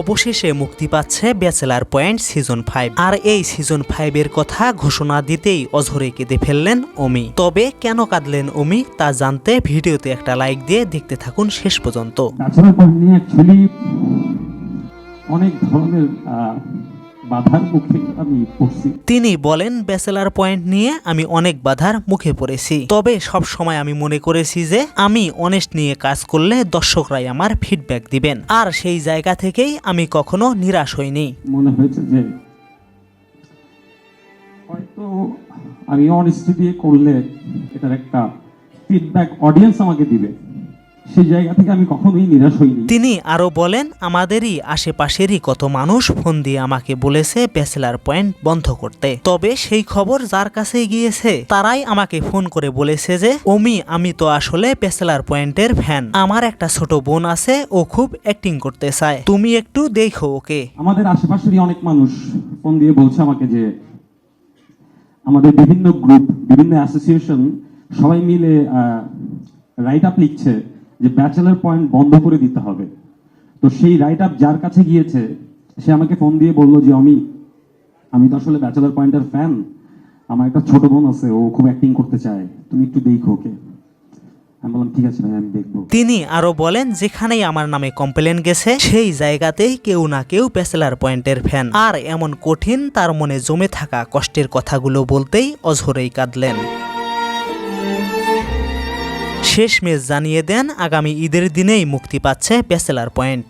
অবশেষে মুক্তি পাচ্ছে ব্যাচেলার পয়েন্ট সিজন ফাইভ। আর এই সিজন ফাইভের কথা ঘোষণা দিতেই অঝরে কেঁদে ফেললেন অমি তবে কেন কাঁদলেন অমি তা জানতে ভিডিওতে একটা লাইক দিয়ে দেখতে থাকুন শেষ পর্যন্ত। অনেক ধরনের বাধার মুখে আমি পড়ছি। তিনি বলেন ব্যাচেলার পয়েন্ট নিয়ে আমি অনেক বাধার মুখে পড়েছি। তবে সব সময় আমি মনে করেছি যে আমি অনেস্ট নিয়ে কাজ করলে দর্শকরাই আমার ফিডব্যাক দিবেন। আর সেই জায়গা থেকেই আমি কখনো নিরাশ হইনি। মনে হয়েছে যে হয়তো আমি অনেস্টি দিয়ে করলে এটার একটা ফিডব্যাক অডিয়েন্স আমাকে দিবে। সেই জায়গা থেকে আমি কখনোই নিরাশ হইনি। তিনি আরও বলেন আমাদেরই আশেপাশেরই কত মানুষ ফোন দিয়ে আমাকে বলেছে ব্যাচেলার পয়েন্ট বন্ধ করতে। তবে সেই খবর যার কাছে গিয়েছে তারাই আমাকে ফোন করে বলেছে যে অমি আমি তো আসলে ব্যাচেলার পয়েন্টের ফ্যান। আমার একটা ছোট বোন আছে ও খুব অ্যাক্টিং করতে চায়। তুমি একটু দেখো ওকে। আমাদের আশেপাশেরই অনেক মানুষ ফোন দিয়ে বলছে আমাকে যে আমাদের বিভিন্ন গ্রুপ বিভিন্ন অ্যাসোসিয়েশন সবাই মিলে রাইট আপ লিখছে। যে ব্যাচেলার পয়েন্ট বন্ধ করে দিতে হবে। তো সেই রাইট আপ যার কাছে গিয়েছে, সে আমাকে ফোন দিয়ে বলল যে আমি আমি তো আসলে ব্যাচেলার পয়েন্টের ফ্যান আমার একটা ছোট বোন আছে, ও খুব অ্যাক্টিং করতে চায়। তুমি একটু দেখো ওকে। তিনি আরও বলেন, যেখানেই আমার নামে কমপ্লেন গেছে, সেই জায়গাতেই কেউ না কেউ ব্যাচেলার পয়েন্টের ফ্যান আর এমন কঠিন, তার মনে জমে থাকা কষ্টের কথাগুলো বলতেই অঝরেই কাঁদলেন। শেষমেশ জানিয়ে দেন আগামী ঈদের দিনেই মুক্তি পাচ্ছে ব্যাচেলার পয়েন্ট।